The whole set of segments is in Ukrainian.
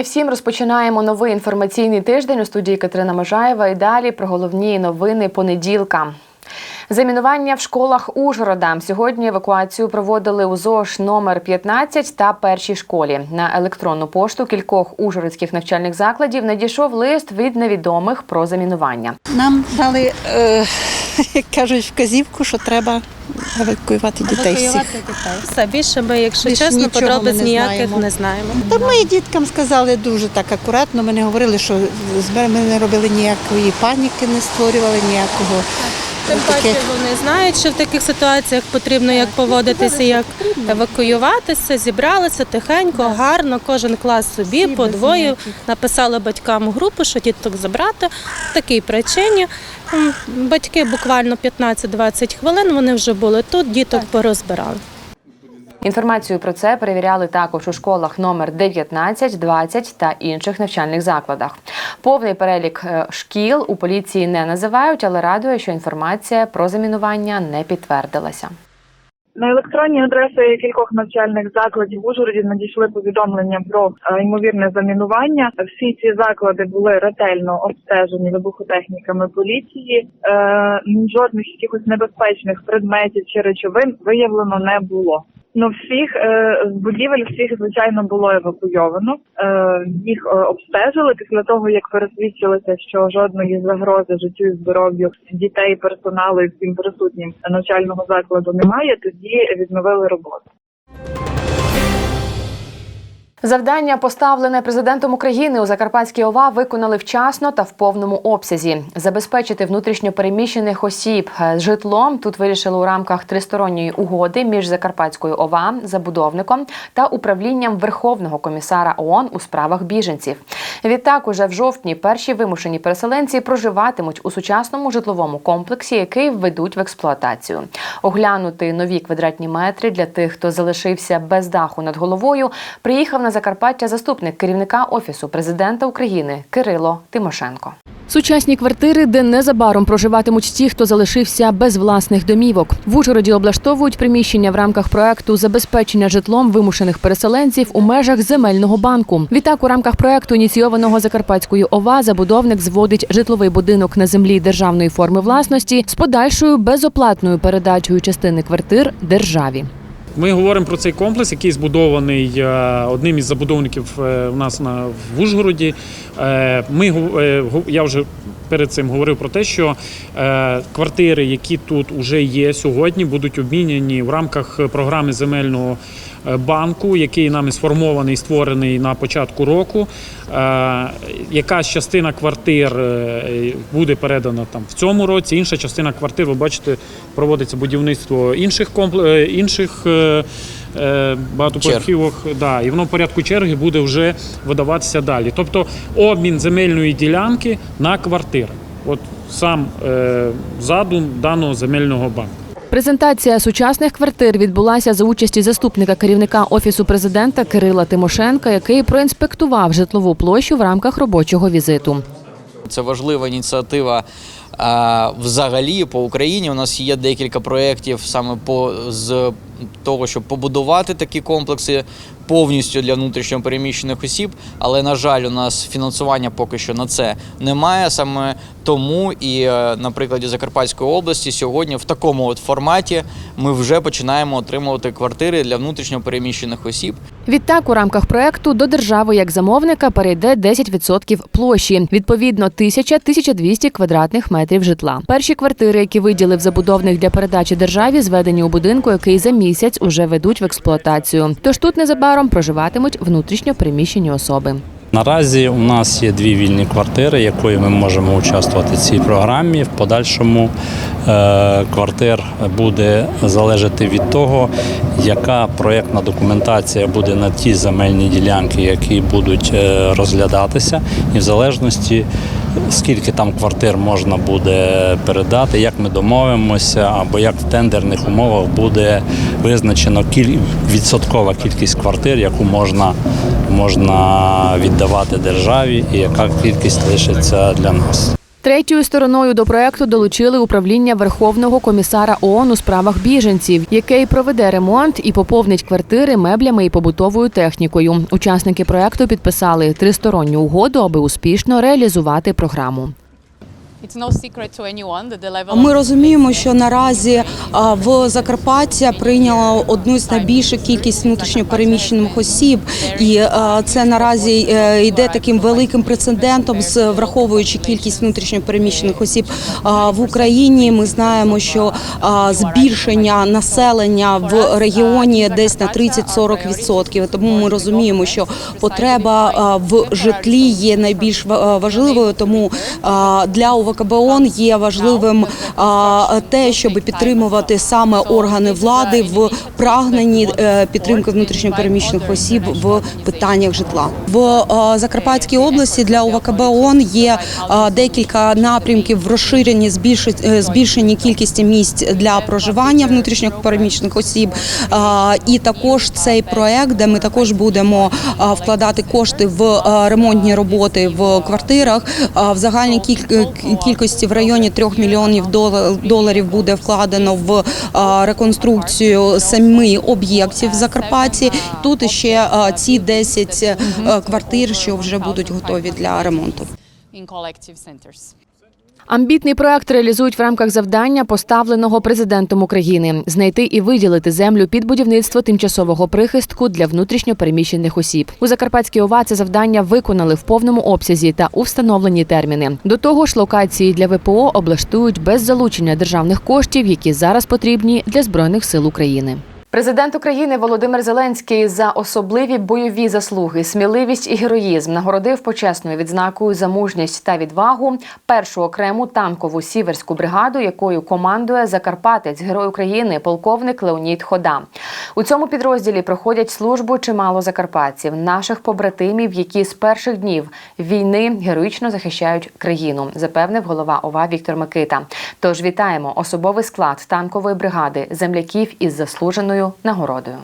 Вітання всім. Розпочинаємо новий інформаційний тиждень у студії Катерина Можаєва. І далі про головні новини понеділка. Замінування в школах Ужгорода. Сьогодні евакуацію проводили у ЗОЖ номер 15 та першій школі. На електронну пошту кількох ужгородських навчальних закладів надійшов лист від невідомих про замінування. Нам дали, е, як кажуть, вказівку, що треба евакуювати дітей всіх. Все більше ми, якщо Більше чесно, нічого подробиць ми не ніяких знаємо. не знаємо. Та ми діткам сказали дуже так акуратно. Ми не говорили, що з- ми не робили ніякої паніки, не створювали ніякого. Тим паче вони знають, що в таких ситуаціях потрібно як поводитися, як евакуюватися, зібралися тихенько, гарно, кожен клас собі по двоє. Написали батькам групу, що діток забрати в такій причині. Батьки буквально 15-20 хвилин вони вже були тут, діток порозбирали. Інформацію про це перевіряли також у школах номер 19, 20 та інших навчальних закладах. Повний перелік е, шкіл у поліції не називають, але радує, що інформація про замінування не підтвердилася. На електронні адреси кількох навчальних закладів в Ужгороді надійшли повідомлення про е, ймовірне замінування. Всі ці заклади були ретельно обстежені вибухотехніками поліції. Е, жодних якихось небезпечних предметів чи речовин виявлено не було. Ну, всіх е, з будівель всіх звичайно було евакуйовано. Е, їх е, обстежили після того, як пересвідчилися, що жодної загрози життю і здоров'ю дітей, персоналу і всім присутнім навчального закладу немає. Тоді відновили роботу. Завдання, поставлене президентом України у Закарпатській ОВА, виконали вчасно та в повному обсязі. Забезпечити внутрішньо переміщених осіб е, житлом тут вирішили у рамках тристоронньої угоди між Закарпатською ОВА, забудовником та управлінням Верховного комісара ООН у справах біженців. Відтак, уже в жовтні перші вимушені переселенці проживатимуть у сучасному житловому комплексі, який введуть в експлуатацію. Оглянути нові квадратні метри для тих, хто залишився без даху над головою, приїхав на Закарпаття заступник керівника офісу президента України Кирило Тимошенко. Сучасні квартири, де незабаром проживатимуть ті, хто залишився без власних домівок. В Ужгороді облаштовують приміщення в рамках проекту забезпечення житлом вимушених переселенців у межах земельного банку. Відтак, у рамках проекту, ініційованого Закарпатською ОВА, забудовник зводить житловий будинок на землі державної форми власності з подальшою безоплатною передачею частини квартир державі. Ми говоримо про цей комплекс, який збудований е, одним із забудовників е, у нас на в Ужгороді. Е, Ми я вже перед цим говорив про те, що квартири, які тут вже є сьогодні, будуть обміняні в рамках програми земельного банку, який нами сформований, створений на початку року. Е, Якась частина квартир е, буде передана там в цьому році, інша частина квартир, ви бачите, проводиться будівництво інших е, інших е, е, багатоповерхівок. Да, і воно в порядку черги буде вже видаватися далі. Тобто обмін земельної ділянки на квартири. От сам е, задум даного земельного банку. Презентація сучасних квартир відбулася за участі заступника керівника офісу президента Кирила Тимошенка, який проінспектував житлову площу в рамках робочого візиту. Це важлива ініціатива взагалі по Україні. У нас є декілька проєктів саме по з того, щоб побудувати такі комплекси повністю для внутрішньо переміщених осіб. Але на жаль, у нас фінансування поки що на це немає. Саме тому і е, на прикладі Закарпатської області сьогодні в такому от форматі ми вже починаємо отримувати квартири для внутрішньо переміщених осіб. Відтак, у рамках проекту до держави як замовника перейде 10% площі, відповідно 1000-1200 квадратних метрів житла. Перші квартири, які виділив забудовник для передачі державі, зведені у будинку, який за уже ведуть в експлуатацію. Тож тут незабаром проживатимуть внутрішньо приміщені особи. Наразі у нас є дві вільні квартири, якою ми можемо участвувати в цій програмі. В подальшому е, квартир буде залежати від того, яка проєктна документація буде на ті земельні ділянки, які будуть е, розглядатися, і в залежності. Скільки там квартир можна буде передати, як ми домовимося, або як в тендерних умовах буде визначено відсоткова кількість квартир, яку можна, можна віддавати державі, і яка кількість лишиться для нас. Третьою стороною до проекту долучили управління Верховного комісара ООН у справах біженців, яке й проведе ремонт і поповнить квартири меблями і побутовою технікою. Учасники проекту підписали тристоронню угоду, аби успішно реалізувати програму. Ми розуміємо, що наразі в Закарпаття прийняло одну з найбільших кількість внутрішньопереміщених осіб, і це наразі е, йде таким великим прецедентом, враховуючи кількість внутрішньопереміщених осіб в Україні. Ми знаємо, що збільшення населення в регіоні десь на 30-40%. Тому ми розуміємо, що потреба в житлі є найбільш важливою. Тому а, УВКБОН є важливим те, щоб підтримувати саме органи влади в прагненні е, підтримки внутрішньопереміщених осіб в питаннях житла. В е, Закарпатській області для УВКБОН є е, декілька напрямків в розширенні збільшенні кількості місць для проживання внутрішньопереміщених осіб. І також цей проект, де ми також будемо вкладати кошти в ремонтні роботи в квартирах. В загальній кількості в районі 3 мільйонів доларів буде вкладено в реконструкцію семи об'єктів в Закарпатті. Тут ще ці 10 е, квартир, що вже будуть готові для ремонту. in collective. Амбітний проект реалізують в рамках завдання, поставленого президентом України знайти і виділити землю під будівництво тимчасового прихистку для внутрішньо переміщених осіб. У Закарпатській ОВА це завдання виконали в повному обсязі та у встановлені терміни. До того ж, локації для ВПО облаштують без залучення державних коштів, які зараз потрібні для збройних сил України. Президент України Володимир Зеленський за особливі бойові заслуги, сміливість і героїзм нагородив почесною відзнакою за мужність та відвагу першу окрему танкову сіверську бригаду, якою командує Закарпатець, герой України, полковник Леонід Хода. У цьому підрозділі проходять службу чимало закарпатців, наших побратимів, які з перших днів війни героїчно захищають країну, запевнив голова ОВА Віктор Микита. Тож вітаємо особовий склад танкової бригади земляків із заслуженою нагородою.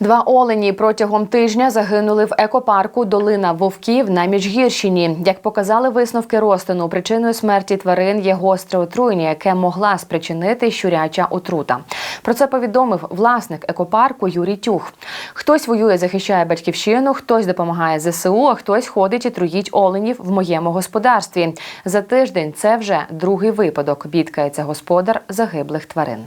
Два олені протягом тижня загинули в екопарку Долина Вовків на Міжгірщині. Як показали висновки розтину, причиною смерті тварин є гостре отруєння, яке могла спричинити щуряча отрута. Про це повідомив власник екопарку Юрій Тюх. Хтось воює, захищає батьківщину, хтось допомагає ЗСУ, а хтось ходить і труїть оленів в моєму господарстві. За тиждень це вже другий випадок. Бідкається господар загиблих тварин.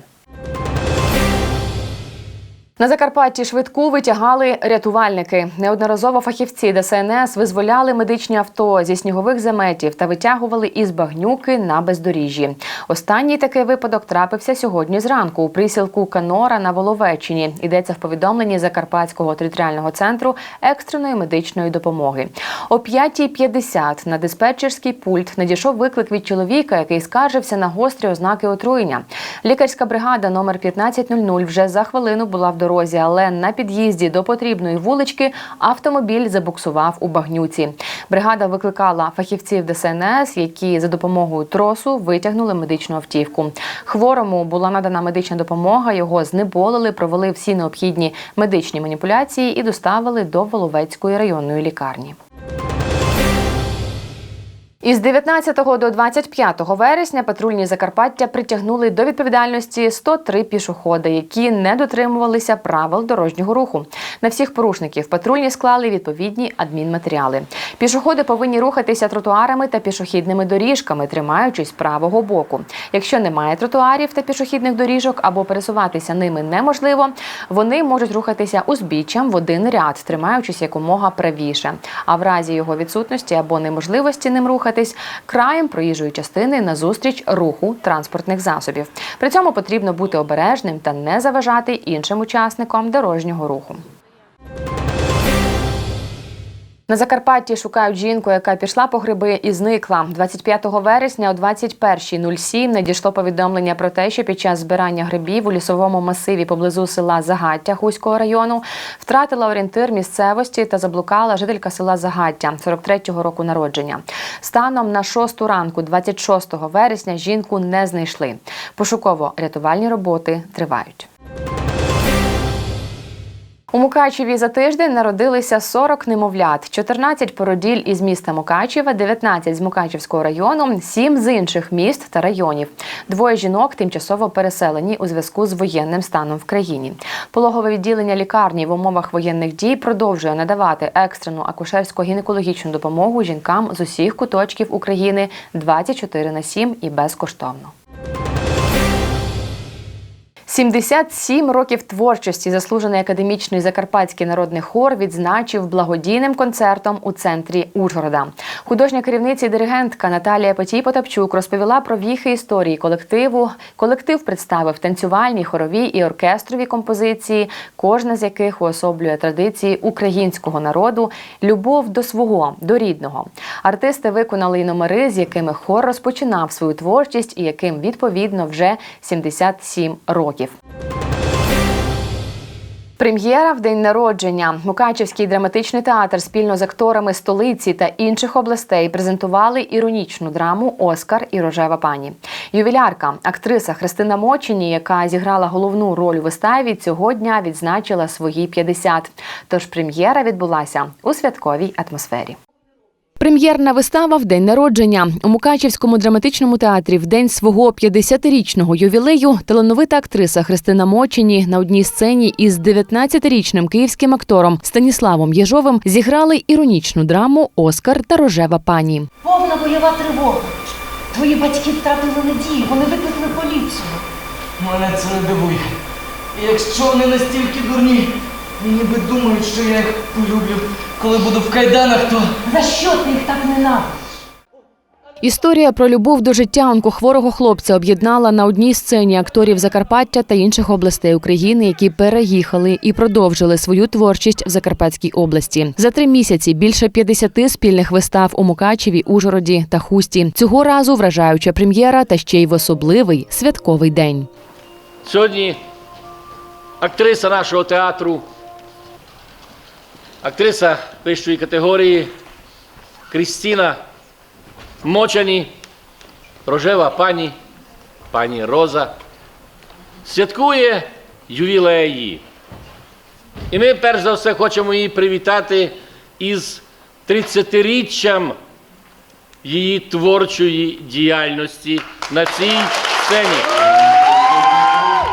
На Закарпатті швидку витягали рятувальники. Неодноразово фахівці ДСНС визволяли медичні авто зі снігових заметів та витягували із багнюки на бездоріжжі. Останній такий випадок трапився сьогодні зранку у присілку Канора на Воловеччині. Йдеться в повідомленні Закарпатського територіального центру екстреної медичної допомоги. О 5.50 на диспетчерський пульт надійшов виклик від чоловіка, який скаржився на гострі ознаки отруєння. Лікарська бригада номер 1500 вже за хвилину була в дорозі, але на під'їзді до потрібної вулички автомобіль забуксував у багнюці. Бригада викликала фахівців ДСНС, які за допомогою тросу витягнули медичну автівку. Хворому була надана медична допомога. Його знеболили, провели всі необхідні медичні маніпуляції і доставили до Воловецької районної лікарні. Із 19 до 25 вересня патрульні Закарпаття притягнули до відповідальності 103 пішоходи, які не дотримувалися правил дорожнього руху. На всіх порушників патрульні склали відповідні адмінматеріали. Пішоходи повинні рухатися тротуарами та пішохідними доріжками, тримаючись правого боку. Якщо немає тротуарів та пішохідних доріжок або пересуватися ними неможливо, вони можуть рухатися узбіччям в один ряд, тримаючись якомога правіше. А в разі його відсутності або неможливості ним рухатись краєм проїжджої частини назустріч руху транспортних засобів. При цьому потрібно бути обережним та не заважати іншим учасникам дорожнього руху. На Закарпатті шукають жінку, яка пішла по гриби і зникла. 25 вересня о 21.07 надійшло повідомлення про те, що під час збирання грибів у лісовому масиві поблизу села Загаття Хуського району втратила орієнтир місцевості та заблукала жителька села Загаття 43-го року народження. Станом на 6 ранку, 26 вересня, жінку не знайшли. Пошуково-рятувальні роботи тривають. У Мукачеві за тиждень народилися 40 немовлят, 14 породіль із міста Мукачева, 19 з Мукачевського району, 7 з інших міст та районів. Двоє жінок тимчасово переселені у зв'язку з воєнним станом в країні. Пологове відділення лікарні в умовах воєнних дій продовжує надавати екстрену акушерсько-гінекологічну допомогу жінкам з усіх куточків України 24 на 7 і безкоштовно. 77 років творчості заслужений академічний закарпатський народний хор відзначив благодійним концертом у центрі Ужгорода. Художня керівниця і диригентка Наталія Петій Потапчук розповіла про віхи історії колективу. Колектив представив танцювальні, хорові і оркестрові композиції, кожна з яких уособлює традиції українського народу, любов до свого, до рідного. Артисти виконали й номери, з якими хор розпочинав свою творчість і яким відповідно вже 77 років. Прем'єра в день народження. Мукачівський драматичний театр спільно з акторами столиці та інших областей презентували іронічну драму Оскар і рожева пані. Ювілярка, актриса Христина Мочині, яка зіграла головну роль у виставі, цього дня відзначила свої 50. Тож прем'єра відбулася у святковій атмосфері. Прем'єрна вистава в день народження у Мукачівському драматичному театрі в день свого 50-річного ювілею талановита актриса Христина Мочині на одній сцені із 19-річним київським актором Станіславом Єжовим зіграли іронічну драму Оскар та рожева пані. Повна бойова тривога. Твої батьки втратили надію, вони викликали поліцію. Мене це не дивує. Якщо вони настільки дурні, ніби думають, що я їх полюблю, коли буду в кайданах, то За що ти їх так ненавидиш? Історія про любов до життя онкохворого хлопця об'єднала на одній сцені акторів Закарпаття та інших областей України, які переїхали і продовжили свою творчість в Закарпатській області. За три місяці більше 50 спільних вистав у Мукачеві, Ужгороді та Хусті. Цього разу вражаюча прем'єра та ще й в особливий святковий день. Сьогодні актриса нашого театру, актриса вищої категорії Крістіна Мочані, рожева пані, пані Роза, святкує ювілеї. І ми перш за все хочемо її привітати із 30-річчям її творчої діяльності на цій сцені.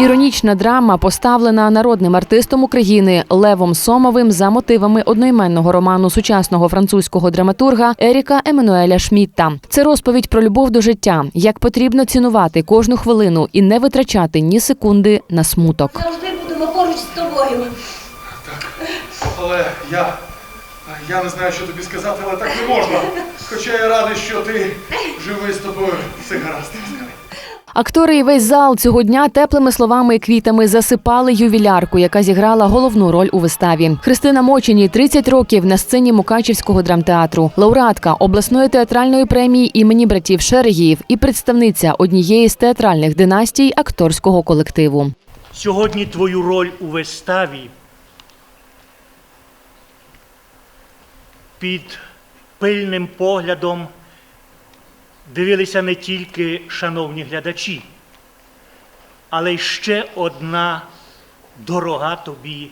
Іронічна драма поставлена народним артистом України Левом Сомовим за мотивами одноіменного роману сучасного французького драматурга Еріка Еммануеля Шмітта. Це розповідь про любов до життя, як потрібно цінувати кожну хвилину і не витрачати ні секунди на смуток. Завжди будемо поруч з тобою. Так, Але я. Я не знаю, що тобі сказати, але так не можна. Хоча я радий, що ти живий з тобою. Все гаразд. Актори і весь зал цього дня теплими словами і квітами засипали ювілярку, яка зіграла головну роль у виставі. Христина Мочині 30 років на сцені Мукачівського драмтеатру, лауреатка обласної театральної премії імені братів Шерегіїв і представниця однієї з театральних династій акторського колективу. Сьогодні твою роль у виставі під пильним поглядом дивилися не тільки шановні глядачі, але й ще одна дорога тобі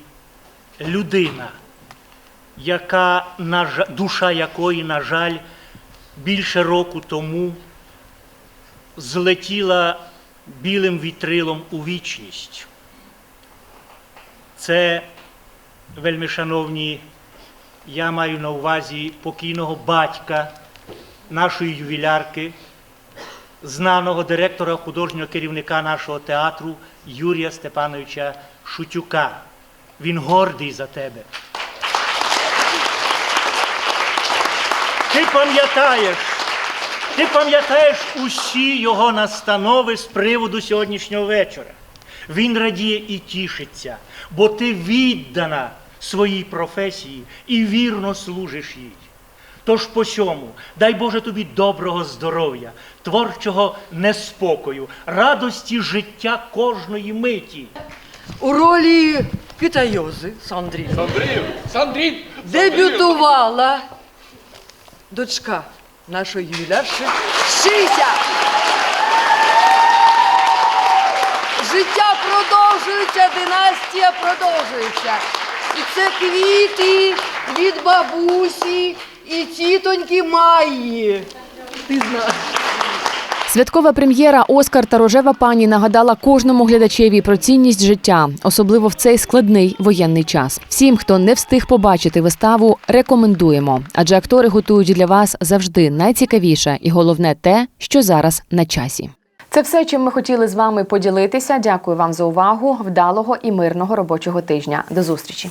людина, яка, душа якої, на жаль, більше року тому злетіла білим вітрилом у вічність. Це, вельми шановні, я маю на увазі покійного батька нашої ювілярки, знаного директора художнього керівника нашого театру Юрія Степановича Шутюка. Він гордий за тебе. Ти пам'ятаєш, ти пам'ятаєш усі його настанови з приводу сьогоднішнього вечора. Він радіє і тішиться, бо ти віддана своїй професії і вірно служиш їй. Тож по сьому, дай Боже тобі доброго здоров'я, творчого неспокою, радості життя кожної миті. у ролі Китайози Сандрі Сандрів! Сандрів! дебютувала дочка нашої ювілярши Шися. Життя продовжується, династія продовжується. І це квіти від бабусі і тітоньки Майї. Ти знаєш. Святкова прем'єра Оскар та рожева пані нагадала кожному глядачеві про цінність життя, особливо в цей складний воєнний час. Всім, хто не встиг побачити виставу, рекомендуємо, адже актори готують для вас завжди найцікавіше і головне те, що зараз на часі. Це все, чим ми хотіли з вами поділитися. Дякую вам за увагу. Вдалого і мирного робочого тижня. До зустрічі.